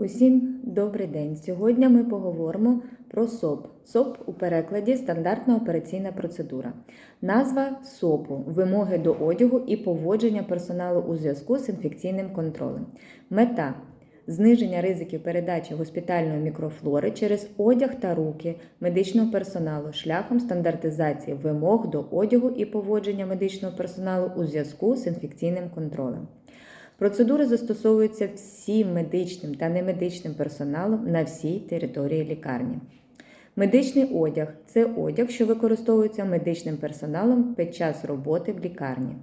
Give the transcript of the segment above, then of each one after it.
Усім добрий день! Сьогодні ми поговоримо про СОП. СОП у перекладі стандартна операційна процедура. Назва СОПу вимоги до одягу і поводження персоналу у зв'язку з інфекційним контролем. Мета зниження ризиків передачі госпітальної мікрофлори через одяг та руки медичного персоналу шляхом стандартизації вимог до одягу і поводження медичного персоналу у зв'язку з інфекційним контролем. Процедури застосовуються всім медичним та немедичним персоналом на всій території лікарні. Медичний одяг це одяг, що використовується медичним персоналом під час роботи в лікарні.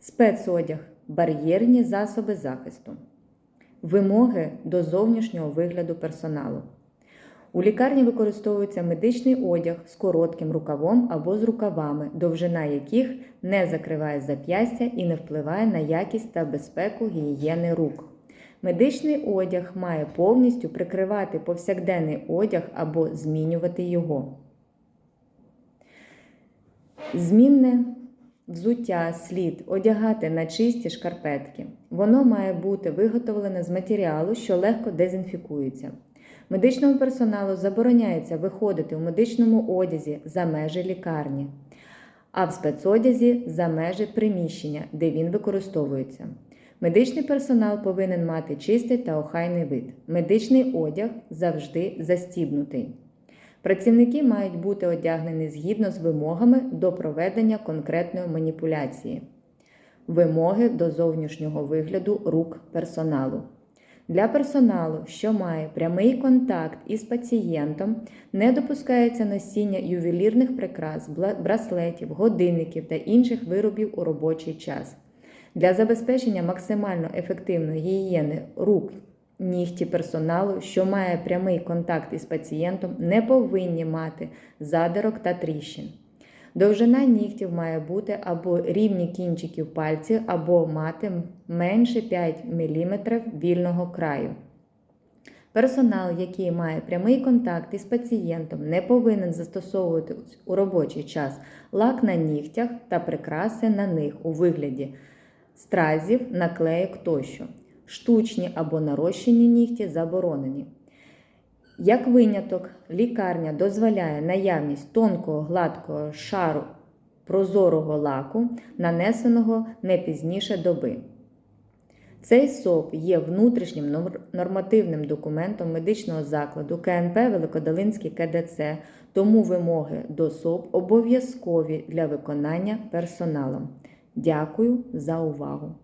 Спецодяг бар'єрні засоби захисту. Вимоги до зовнішнього вигляду персоналу. У лікарні використовується медичний одяг з коротким рукавом або з рукавами, довжина яких не закриває зап'ястя і не впливає на якість та безпеку гігієни рук. Медичний одяг має повністю прикривати повсякденний одяг або змінювати його. Змінне взуття слід одягати на чисті шкарпетки. Воно має бути виготовлене з матеріалу, що легко дезінфікується. Медичному персоналу забороняється виходити у медичному одязі за межі лікарні, а в спецодязі за межі приміщення, де він використовується. Медичний персонал повинен мати чистий та охайний вид. Медичний одяг завжди застібнутий. Працівники мають бути одягнені згідно з вимогами до проведення конкретної маніпуляції, вимоги до зовнішнього вигляду рук персоналу. Для персоналу, що має прямий контакт із пацієнтом, не допускається носіння ювелірних прикрас, браслетів, годинників та інших виробів у робочий час. Для забезпечення максимально ефективної гігієни рук нігті персоналу, що має прямий контакт із пацієнтом, не повинні мати задирок та тріщин. Довжина нігтів має бути або рівні кінчиків пальців, або мати менше 5 мм вільного краю. Персонал, який має прямий контакт із пацієнтом, не повинен застосовувати у робочий час лак на нігтях та прикраси на них у вигляді стразів, наклеїк тощо. Штучні або нарощені нігті заборонені. Як виняток, лікарня дозволяє наявність тонкого гладкого шару прозорого лаку, нанесеного не пізніше доби. Цей СОП є внутрішнім нормативним документом медичного закладу КНП Великодолинський КДЦ, тому вимоги до СОП обов'язкові для виконання персоналом. Дякую за увагу!